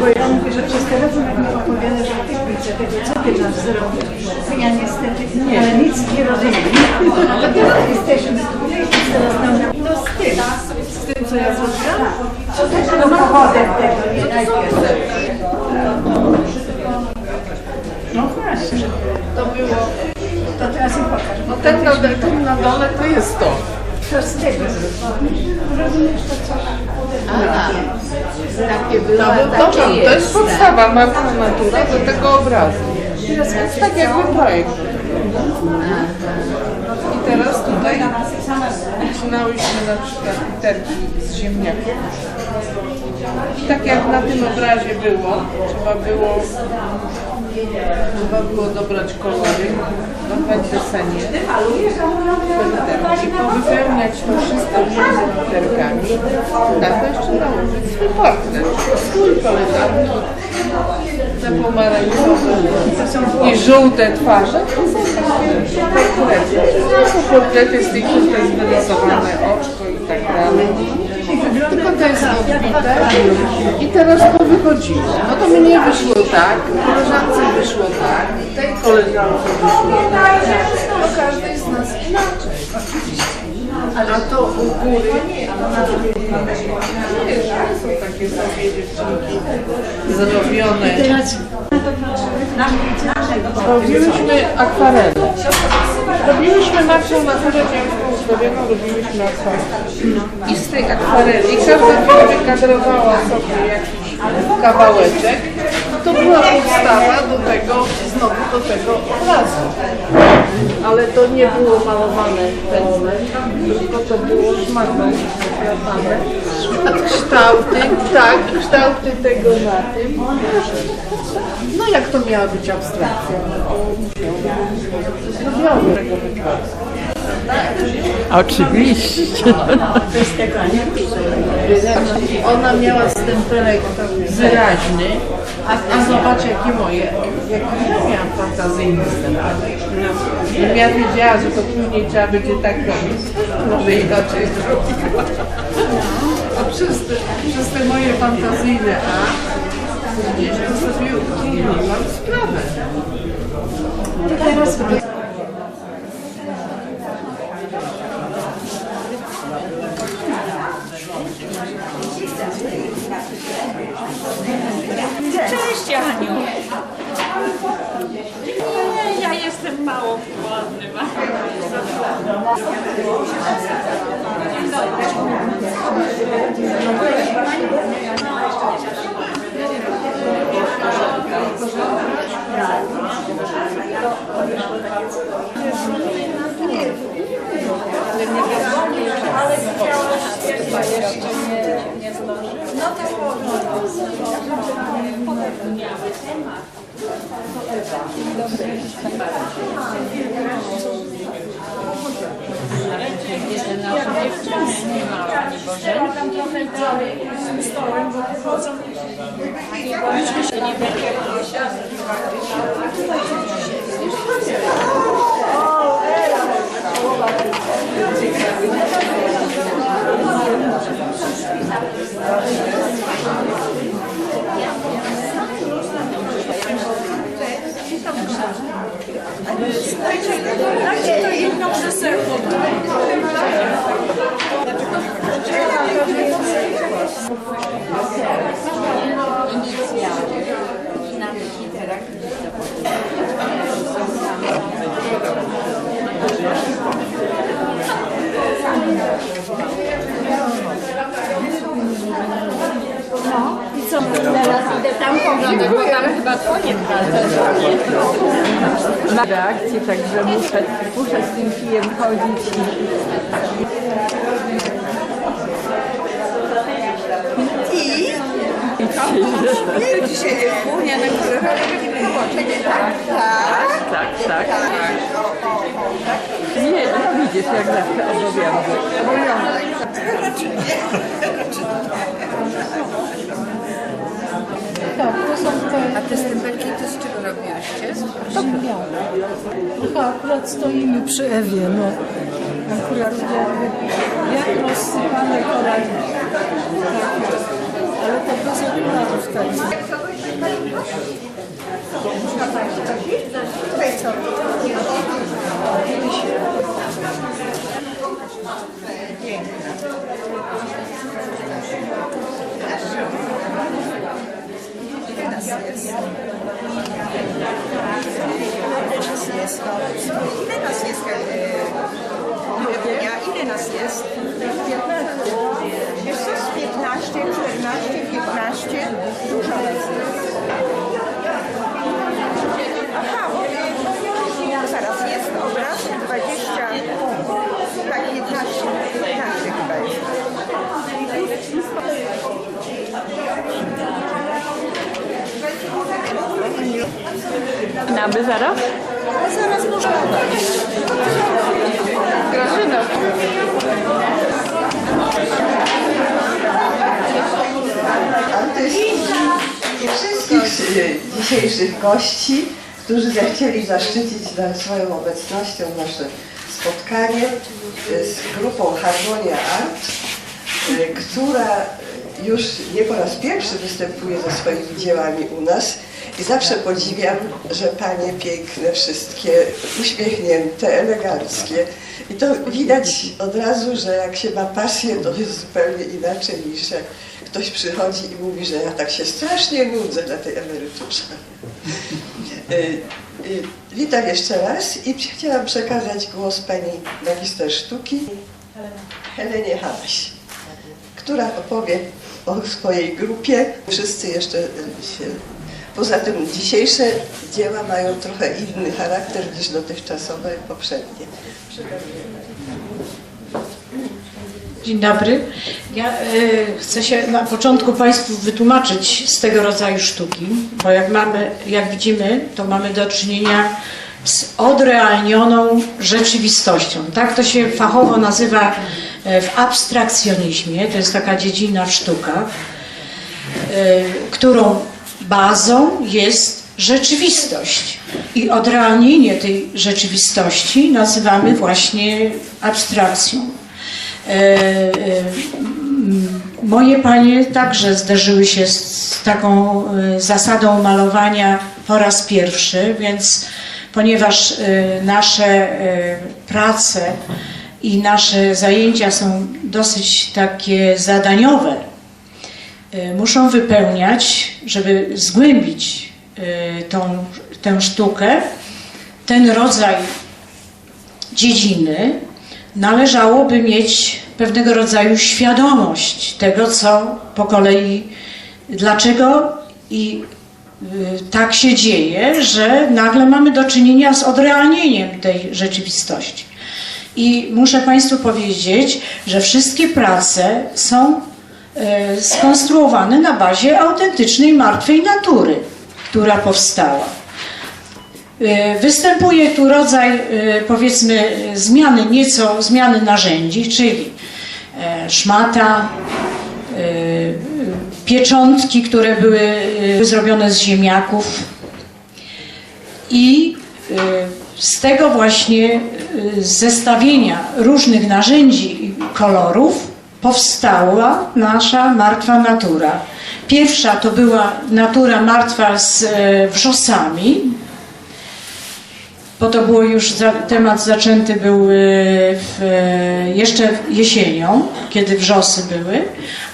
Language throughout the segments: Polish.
Bo ja mówię, że przez telefon jak mi opowiada, że ty widzę tego, co ty masz zrobić. To ja niestety, ale nic nie rozumiem. Ale teraz jesteśmy tu, teraz nam no z tym, z tym co ja zrobiłam, co też no powodem tego, nie najpierw. No właśnie, to było, ten na, ten na dole to jest to. Co? Takie była, No, to, to, to jest podstawa natura do tego obrazu. Teraz jest tak jakby projekt. I teraz tutaj wycinałyśmy na przykład literki z ziemniaków. I tak jak na tym obrazie było, trzeba było, trzeba było dobrać kolory, dodawać desenie. Literki, powypełniać to wszystko między literkami, na to jeszcze nałożyć swój portret, swój koleżanki, te pomarańczowe. I żółte twarze, to są takie portrety. To są portrety z tych, które oczko i tak dalej. Tylko to jest odbite i teraz to wychodziło. No to mnie wyszło tak, koleżance wyszło tak, tej koleżance wyszło tak. No każdej z nas inaczej. A to u góry, są takie sobie dziewczynki zrobione. Teraz Robiłyśmy akwarele. Robiłyśmy naszą naturę ciężką ustawioną, robiłyśmy akwarele. I z tej akwareli każda wykadrowała sobie jakiś kawałeczek. To była podstawa do tego, znowu do tego obrazu. Ale to nie było malowane pędzlem, tylko to było szmatą. A kształty, tak, kształty tego na tym. No jak to miała być abstrakcja? Zrobione tego. Oczywiście. Ona miała stempelek wyraźny, a, a zobacz jakie moje, jakie ja miałam fantazyjne. I ja wiedziała, że to później trzeba będzie tak robić, może inaczej zrobiła. A przez te, przez te moje fantazyjne A, gdzieś to sobie utrudniłam sprawę. teraz mało ładny ma. Ale chciałaś jeszcze nie, nie zdążyć. No to było. Podobnie jestem mało głodny. Dajcie to jedno krzesełko. I co, teraz idę tam pogadać, bo tam chyba koniec na reakcję, także muszę, muszę z tym kijem chodzić. Nie, dzisiaj jest Unia na kolorowe Tak, tak. Tak, tak. Nie, no widzisz, jak zawsze obowiązek. Obowiązek. Tak, to są te A te stempelki to z czego robiłyście? ziemniane. Aha, akurat stoimy przy Ewie, no. Akurat jakby, jak rozsypane koraliki. Tak, ale to bez okularów tak. Ile nas jest? Ewunia, ile nas jest? Wiesz co, z 15, 14, 15? Dużo nas jest. Aha, bo zaraz jest obraz 20, tak 15, 15 chyba jest. Naby zaraz? Zaraz można. Grażyna. artystów i wszystkich dzisiejszych gości, którzy zechcieli zaszczycić na swoją obecnością nasze spotkanie e, z grupą Harmonia Art, e, która już nie po raz pierwszy występuje ze swoimi dziełami u nas i zawsze podziwiam, że panie piękne, wszystkie uśmiechnięte, eleganckie. I to widać od razu, że jak się ma pasję, to jest zupełnie inaczej niż jak ktoś przychodzi i mówi, że ja tak się strasznie nudzę na tej emeryturze. Y, Witam jeszcze raz i chciałam przekazać głos pani magister sztuki Helenie Hanaś, która opowie o swojej grupie. Wszyscy jeszcze się... Poza tym dzisiejsze dzieła mają trochę inny charakter niż dotychczasowe poprzednie. Dzień dobry. Ja e, chcę się na początku Państwu wytłumaczyć z tego rodzaju sztuki, bo jak mamy, jak widzimy, to mamy do czynienia z odrealnioną rzeczywistością. Tak to się fachowo nazywa e, w abstrakcjonizmie, to jest taka dziedzina w sztukach, e, którą bazą jest rzeczywistość. I odrealnienie tej rzeczywistości nazywamy właśnie abstrakcją. E, e, Moje panie także zderzyły się z taką e, zasadą malowania po raz pierwszy, więc ponieważ nasze prace i nasze zajęcia są dosyć takie zadaniowe, muszą wypełniać, żeby zgłębić e, tą, tę sztukę, ten rodzaj dziedziny, należałoby mieć pewnego rodzaju świadomość tego, co po kolei, dlaczego i y, tak się dzieje, że nagle mamy do czynienia z odrealnieniem tej rzeczywistości. I muszę Państwu powiedzieć, że wszystkie prace są y, skonstruowane na bazie autentycznej martwej natury, która powstała. Y, Występuje tu rodzaj, y, powiedzmy, zmiany, nieco zmiany narzędzi, czyli e, szmata, pieczątki, które były zrobione z ziemniaków i z tego właśnie zestawienia różnych narzędzi i kolorów powstała nasza martwa natura. Pierwsza to była natura martwa z e, wrzosami, bo to było już za, temat zaczęty był y, w, y, jeszcze jesienią, kiedy wrzosy były,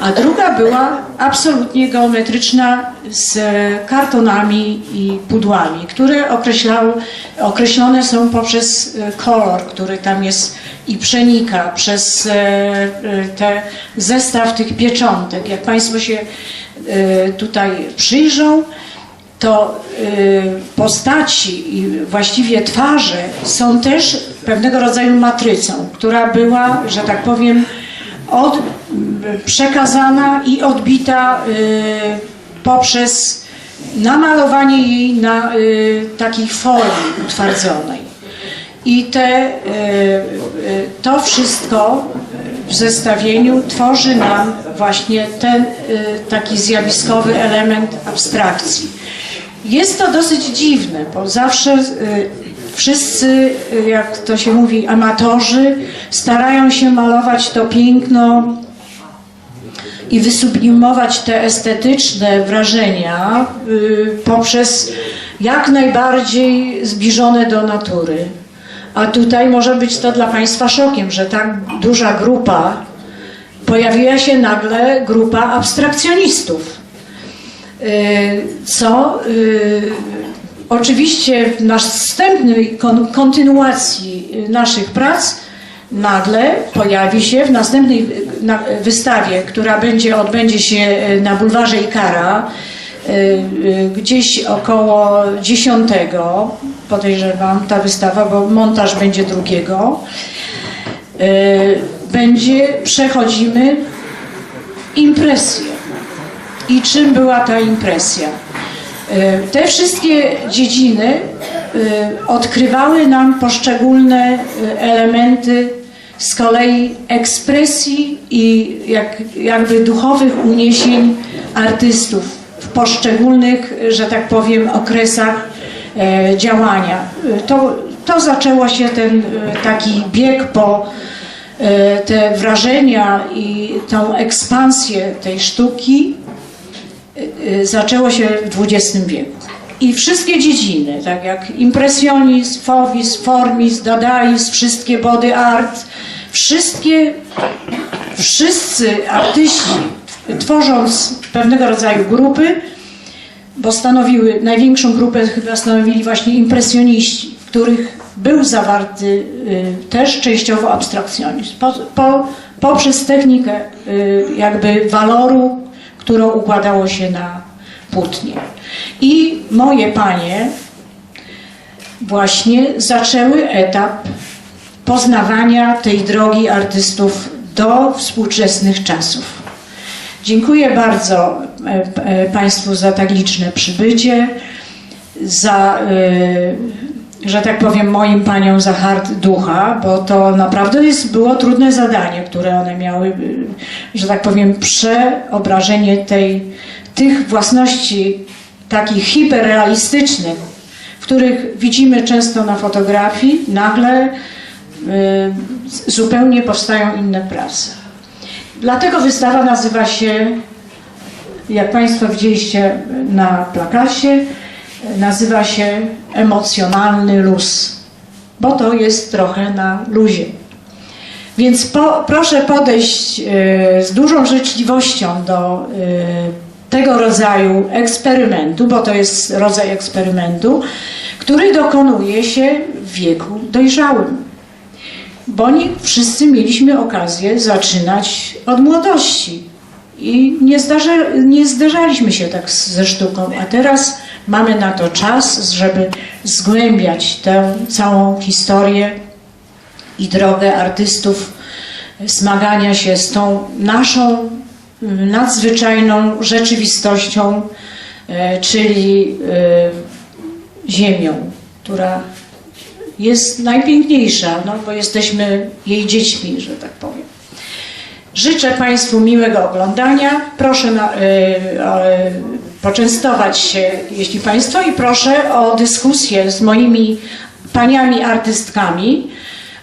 a druga była absolutnie geometryczna z kartonami i pudłami, które określone są poprzez kolor, który tam jest i przenika przez y, y, te zestaw tych pieczątek. Jak Państwo się y, tutaj przyjrzą, to postaci i właściwie twarze są też pewnego rodzaju matrycą, która była, że tak powiem, od, przekazana i odbita poprzez namalowanie jej na takiej folii utwardzonej. I te, y, y, to wszystko w zestawieniu tworzy nam właśnie ten y, taki zjawiskowy element abstrakcji. Jest to dosyć dziwne, bo zawsze wszyscy, jak to się mówi, amatorzy starają się malować to piękno i wysublimować te estetyczne wrażenia poprzez jak najbardziej zbliżone do natury. A tutaj może być to dla Państwa szokiem, że tak duża grupa, pojawiła się nagle grupa abstrakcjonistów. Y, Co y, oczywiście w następnej kon- kontynuacji naszych prac nagle pojawi się w następnej na- wystawie, która będzie, odbędzie się na bulwarze Ikara, gdzieś około 10 podejrzewam ta wystawa, bo montaż będzie drugiego. Y, Będzie, przechodzimy impresję. I czym była ta impresja? Y, Te wszystkie dziedziny y, odkrywały nam poszczególne y, elementy z kolei ekspresji i jak, jakby duchowych uniesień artystów poszczególnych, że tak powiem, okresach e, działania. To, to zaczęło się ten y, taki bieg po e, te wrażenia i tą ekspansję tej sztuki zaczęło się w XX wieku. I wszystkie dziedziny, tak jak impresjonizm, fowizm, formizm, dadaizm, wszystkie body art, wszystkie, wszyscy artyści tworząc pewnego rodzaju grupy, bo stanowiły, największą grupę chyba stanowili właśnie impresjoniści, w których był zawarty y, też częściowo abstrakcjonizm. Po, po, poprzez technikę y, jakby waloru, którą układało się na płótnie. I moje panie właśnie zaczęły etap poznawania tej drogi artystów do współczesnych czasów. Dziękuję bardzo e, e, Państwu za tak liczne przybycie, za, e, że tak powiem, moim paniom za hart ducha, bo to naprawdę jest, było trudne zadanie, które one miały, że tak powiem, przeobrażenie tej, tych własności takich hiperrealistycznych, w których widzimy często na fotografii, nagle zupełnie powstają inne prace. Dlatego wystawa nazywa się, jak Państwo widzieliście na plakacie, nazywa się Emocjonalny luz, bo to jest trochę na luzie. Więc po, proszę podejść e, z dużą życzliwością do e, tego rodzaju eksperymentu, bo to jest rodzaj eksperymentu, który dokonuje się w wieku dojrzałym bo nie wszyscy mieliśmy okazję zaczynać od młodości. I nie, zdarza, nie zderzaliśmy się tak ze sztuką, a teraz mamy na to czas, żeby zgłębiać tę całą historię i drogę artystów, zmagania się z tą naszą mm, nadzwyczajną rzeczywistością, e, czyli e, ziemią, która jest najpiękniejsza, no bo jesteśmy jej dziećmi, że tak powiem. Życzę Państwu miłego oglądania. Proszę na, y, y, poczęstować się, jeśli Państwo, i proszę o dyskusję z moimi paniami artystkami.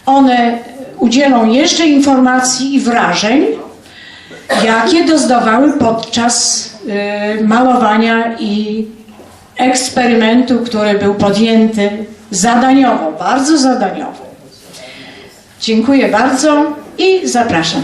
One udzielą jeszcze informacji i wrażeń, jakie doznawały podczas y, malowania i eksperymentu, który był podjęty zadaniową, bardzo zadaniową. Dziękuję bardzo i zapraszam.